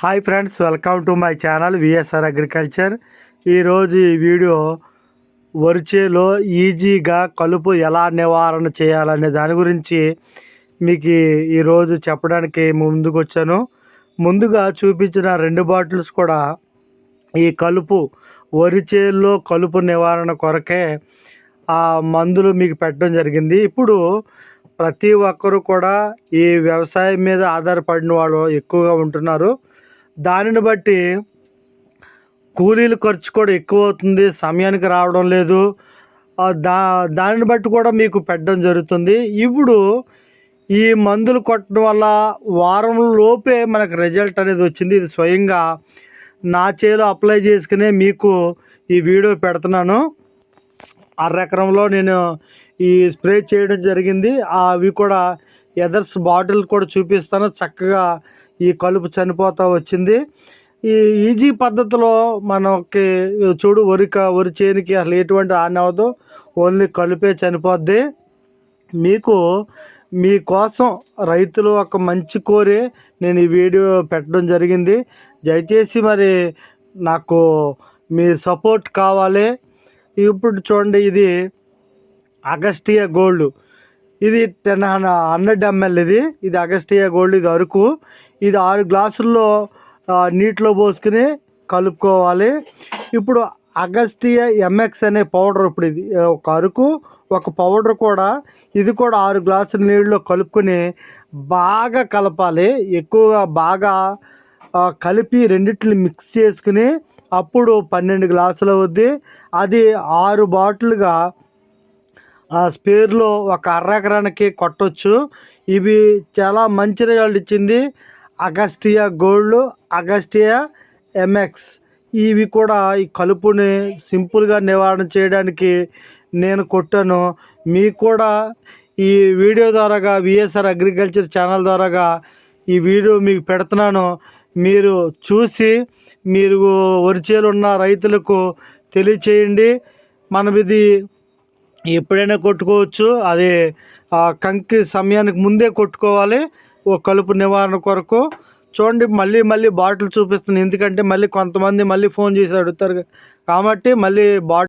Hi friends welcome to my channel VSR agriculture. ఈరోజు ఈ video వరిచేలో ఈజీగా కలుపు ఎలా నివారణ చేయాలనే దాని గురించి మీకు ఈరోజు చెప్పడానికి ముందుకు వచ్చాను ముందుగా చూపించిన రెండు బాటిల్స్ కూడా ఈ కలుపు వరి కలుపు నివారణ కొరకే ఆ మందులు మీకు పెట్టడం జరిగింది. ఇప్పుడు ప్రతి ఒక్కరు కూడా ఈ వ్యవసాయం మీద ఆధారపడిన వాళ్ళు ఎక్కువగా ఉంటున్నారు. దానిని బట్టి కూలీల ఖర్చు కూడా ఎక్కువ అవుతుంది సమయానికి రావడం లేదు. దా దానిని బట్టి కూడా మీకు పెట్టడం జరుగుతుంది. ఇప్పుడు ఈ మందులు కొట్టడం వల్ల వారం లోపే మనకు రిజల్ట్ అనేది వచ్చింది. ఇది స్వయంగా నా చేలో అప్లై చేసుకునే మీకు ఈ వీడియో పెడుతున్నాను. అర ఎకరంలో నేను ఈ స్ప్రే చేయడం జరిగింది. అవి కూడా ఎదర్స్ బాటిల్ కూడా చూపిస్తాను. చక్కగా ఈ కలుపు చనిపోతూ వచ్చింది. ఈ ఈజీ పద్ధతిలో మనకి చూడు వరి వరి చేనుకి అసలు ఎటువంటి హాని అవ్వదు. ఓన్లీ కలుపే చనిపోద్ది. మీకు మీకోసం రైతులు ఒక మంచి కోరి నేను ఈ వీడియో పెట్టడం జరిగింది. దయచేసి మరి నాకు మీ సపోర్ట్ కావాలి. ఇప్పుడు చూడండి ఇది అగస్టియా గోల్డ్. ఇది టెన్ హండ్రెడ్ ఎంఎల్ ఇది. ఇది అగస్టియా గోల్డ్ ఇది అరకు. ఇది ఆరు గ్లాసుల్లో నీటిలో పోసుకుని కలుపుకోవాలి. ఇప్పుడు అగస్టియా ఎంఎక్స్ అనే పౌడర్ ఇప్పుడు ఇది ఒక అరకు ఒక పౌడర్ కూడా ఇది కూడా ఆరు గ్లాసుల నీళ్ళలో కలుపుకొని బాగా కలపాలి. ఎక్కువగా బాగా కలిపి రెండిట్లు మిక్స్ చేసుకుని అప్పుడు పన్నెండు గ్లాసులు అవుద్ది. అది ఆరు బాటిల్గా స్పేర్లో ఒక అర ఎకరానికి కొట్టొచ్చు. ఇవి చాలా మంచి రిజల్ట్ ఇచ్చింది. అగస్టియా గోల్డ్ అగస్టియా ఎంఎక్స్ ఇవి కూడా ఈ కలుపుని సింపుల్గా నివారణ చేయడానికి నేను కొట్టాను. మీకు కూడా ఈ వీడియో ద్వారాగా విఎస్ఆర్ అగ్రికల్చర్ ఛానల్ ద్వారాగా ఈ వీడియో మీకు పెడుతున్నాను. మీరు చూసి మీరు వరిచేలు ఉన్న రైతులకు తెలియచేయండి. మనం ఇది ఎప్పుడైనా కొట్టుకోవచ్చు. అది ఆ కంకి సమయానికి ముందే కొట్టుకోవాలి. ఓ కలుపు నివారణ కొరకు. చూడండి మళ్ళీ మళ్ళీ బాటిల్ చూపిస్తుంది. ఎందుకంటే మళ్ళీ కొంతమంది మళ్ళీ ఫోన్ చేసి అడుగుతారు. కాబట్టి మళ్ళీ బాటిల్